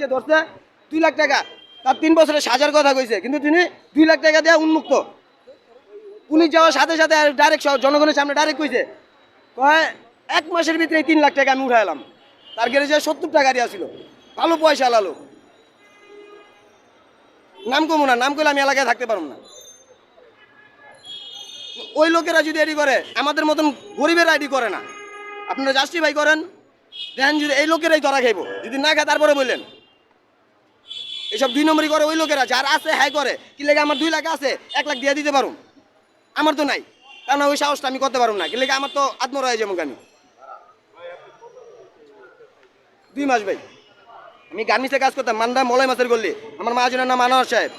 যে ধরছে, দুই লাখ টাকা। তার তিন বছরের সাজার কথা কইছে, কিন্তু তিনি দুই লাখ টাকা দেওয়া উন্মুক্ত। পুলিশ যাওয়ার সাথে সাথে ডাইরেক্ট জনগণের সামনে ডাইরেক্ট কইছে, কয়, এক মাসের ভিতরে তিন লাখ টাকা আমি উঠাইলাম তার গ্যারেজে সত্তর টাকা দেওয়া ছিল। ভালো পয়সা লালো। নাম কমু না, নাম করলে আমি এলাকায় থাকতে পারব না। ওই লোকেরা যদি এডি করে, আমাদের মতন গরিবের আইডি করে না। আপনারা জাস্টিফাই করেন দেখেন যদি এই লোকেরাই ধরা খাইব। যদি না খায় তারপরে বললেন। এসব দুই নম্বরই করে ওই লোকেরা যার আছে হ্যাঁ করে। কি লেগে আমার দুই লাখ আছে? এক লাখ দিয়ে দিতে পারুম। আমার তো নাই। কারণ ওই সাহসটা আমি করতে পারব না। কি লেগে আমার তো আত্মরায় যেমন আমি দুই মাস ভাই। আমি গার্মিসে কাজ করতাম মান্দা মলাই মাছের গল্লি আমার মাহাজনের নাম আনোয়ার সাহেব।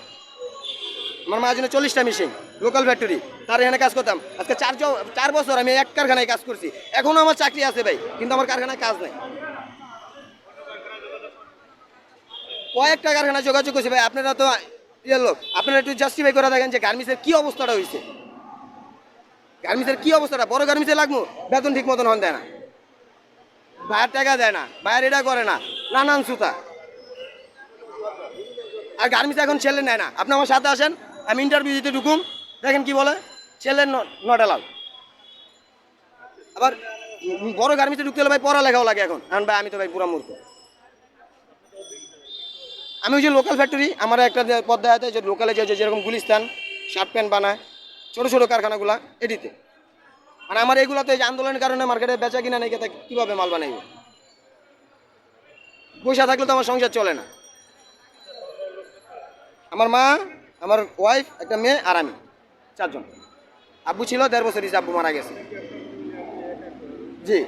আমার মাহাজনের চল্লিশটা মিশিং লোকাল ফ্যাক্টরি তার এখানে কাজ করতাম। আজকে চার চার বছর আমি এক কারখানায় কাজ করছি। এখনও আমার চাকরি আছে ভাই, কিন্তু আমার কারখানায় কাজ নাই। কয়েকটা কারখানা যোগাযোগ করছে ভাই, আপনারা তো ইয়ে লোক। আপনারা একটু জাস্টিফাই করে দেখেন যে গার্মিসের কি অবস্থাটা হয়েছে গার্মিসের কি অবস্থাটা? বড় গার্মিসে লাগবো? বেতন ঠিক মতন হন দেয় না। ভাইয়ের টাকা দেয় না, ভাইয়ের এটা করে না, নানান সুতা। আর গার্মিস এখন ছেলে নেয় না। আপনি আমার সাথে আসেন, আমি ইন্টারভিউ দিতে ঢুকুম, দেখেন কি বলে, ছেলে নট অ্যালাউ আবার বড় গার্মিসে ঢুকতে হলে ভাই পড়ালেখাও লাগে এখন। এখন ভাই, আমি তো ভাই পুরা মূর্খ। আমি ওই যে লোকাল ফ্যাক্টরি আমার একটা পদ্মা আছে, যে লোকালে যে যেরকম গুলিস্তান শার্ট প্যান্ট বানায়, ছোটো ছোটো কারখানাগুলা এটিতে। মানে আমার এইগুলাতে এই যে আন্দোলনের কারণে মার্কেটে বেচা কিনা নেই কীভাবে মাল বানাইব? পয়সা থাকলে তো আমার সংসার চলে না। আমার মা, আমার ওয়াইফ একটা মেয়ে আর আমি, চারজন। আব্বু ছিল, দেড় বছর হিসেবে আব্বু মারা গেছে। জি।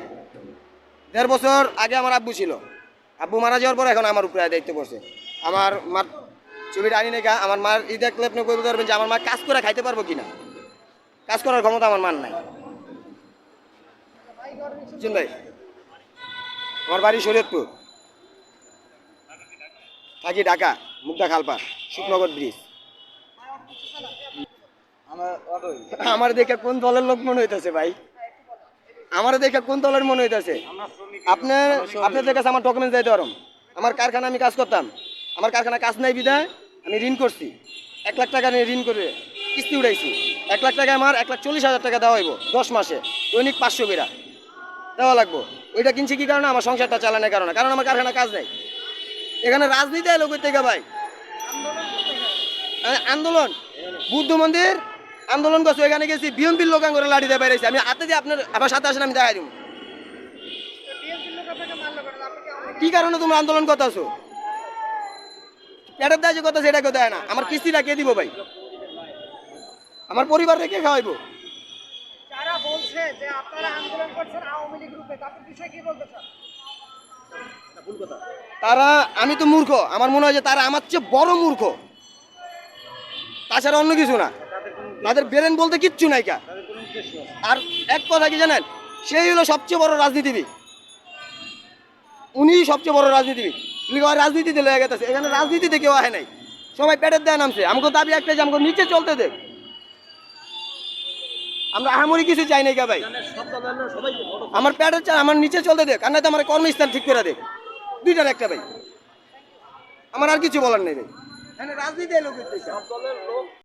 দেড় বছর আগে আমার আব্বু ছিল। আব্বু মারা যাওয়ার পর এখন আমার উপরে দায়িত্ব পড়ছে আমার মার ছবিটা আনি নাকি আমার মার ই দেখলে আপনি বলতে পারবেন যে আমার মা কাজ করে খাইতে পারব কিনা? কাজ করার ক্ষমতা আমার মার নাই। বুঝছেন ভাই আমার বাড়ি শরীয়তপুর। থাকি ঢাকা মুগদা খালপা শুকনগর ব্রিজ। আমার দেখে কোন দলের লোক মনে হইতেছে ভাই? আমার দেখে কোন দলের মনে হইতেছে? আপনার আপনাদের কাছে আমার ডকুমেন্টস দিতে পারো আমার কারখানা আমি কাজ করতাম। আমার কারখানা কাজ নাই বিদায়, আমি ঋণ করছি। এক লাখ টাকা নিয়ে ঋণ করে কিস্তি উঠাইছি। এক লাখ টাকা আমার এক লাখ চল্লিশ হাজার টাকা দেওয়া হইব দশ মাসে, দৈনিক পাঁচশো বিরা দেওয়া লাগবো। ওইটা কিনছি কি কারণে? আমার সংসারটা চালানোর কারণে, কারণ আমার কারখানা কাজ নাই। এখানে রাজনীতি এলো কই থেকে ভাই? আন্দোলন। বুদ্ধ মন্দির আন্দোলন করছ এখানে গেছি, বিএনপির লোক করে লাঠি দিয়ে বাইরেছি। আমি হাতে দিয়ে আপনার আবার সাথে আসেন, আমি দেখাই দিব কি কারণে তোমরা আন্দোলন করতেছো? পেটের দায় যে কথা সেটা কেউ দেয় না। আমার কিস্তিটা কে দিব ভাই? আমার পরিবার রেখে খাওয়াইবো? যারা বলছে যে আপনারা আন্দোলন করছেন আওয়ামী লীগ গ্রুপে তাদের বিষয়ে কি বলতে চান? তারা আমি তো মূর্খ। আমার মনে হয় যে তারা আমার চেয়ে বড় মূর্খ। তাছাড়া অন্য কিছু না। তাদের ব্রেন বলতে কিচ্ছু নাই কা। আর এক কথা কি জানেন? সেই হলো সবচেয়ে বড় রাজনীতিবিদ। উনি সবচেয়ে বড় রাজনীতিবিদ। রাজনীতিতে লয়ে গেছে এখানে রাজনীতিতে কেউ আহে নাই। সবাই পেটের দেয় নামছে। আমাকে দাবি একটাই যে আমাকে নিচে চলতে দে আমরা আহামরি কিছু চাই নাই ভাই? আমার পেটের চাই আমার নিচে চলতে দে তো আমার কর্মস্থান ঠিক করে দে দুইটার একটা ভাই। আমার আর কিছু বলার নেই ভাই। রাজনীতি করতেছে